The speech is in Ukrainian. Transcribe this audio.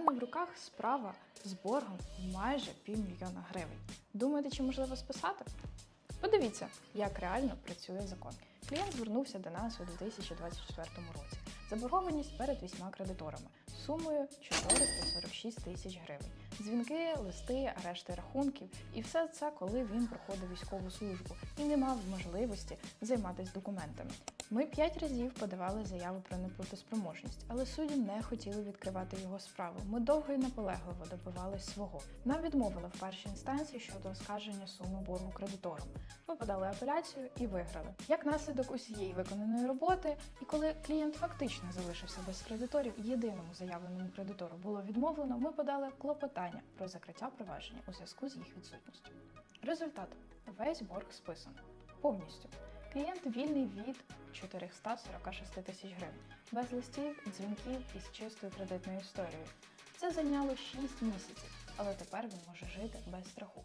мене в руках справа з боргом в майже півмільйона гривень. Думаєте, чи можливо списати? Подивіться, як реально працює закон. Клієнт звернувся до нас у 2024 році. Заборгованість перед вісьма кредиторами сумою 446 тисяч гривень. Дзвінки, листи, арешти рахунків, і все це, коли він проходив військову службу і не мав можливості займатися документами. Ми п'ять разів подавали заяву про неплатоспроможність, але судді не хотіли відкривати його справу. Ми довго і наполегливо добивались свого. Нам відмовили в першій інстанції щодо оскарження суми боргу кредиторам. Ми подали апеляцію і виграли. Як наслідок усієї виконаної роботи, і коли клієнт фактично залишився без кредиторів, єдиному заявленому кредитору було відмовлено, ми подали клопотання про закриття провадження у зв'язку з їх відсутністю. Результат: весь борг списано повністю. Клієнт вільний від 446 тисяч гривень, без листів, дзвінків і з чистою кредитною історією. Це зайняло 6 місяців, але тепер він може жити без страху.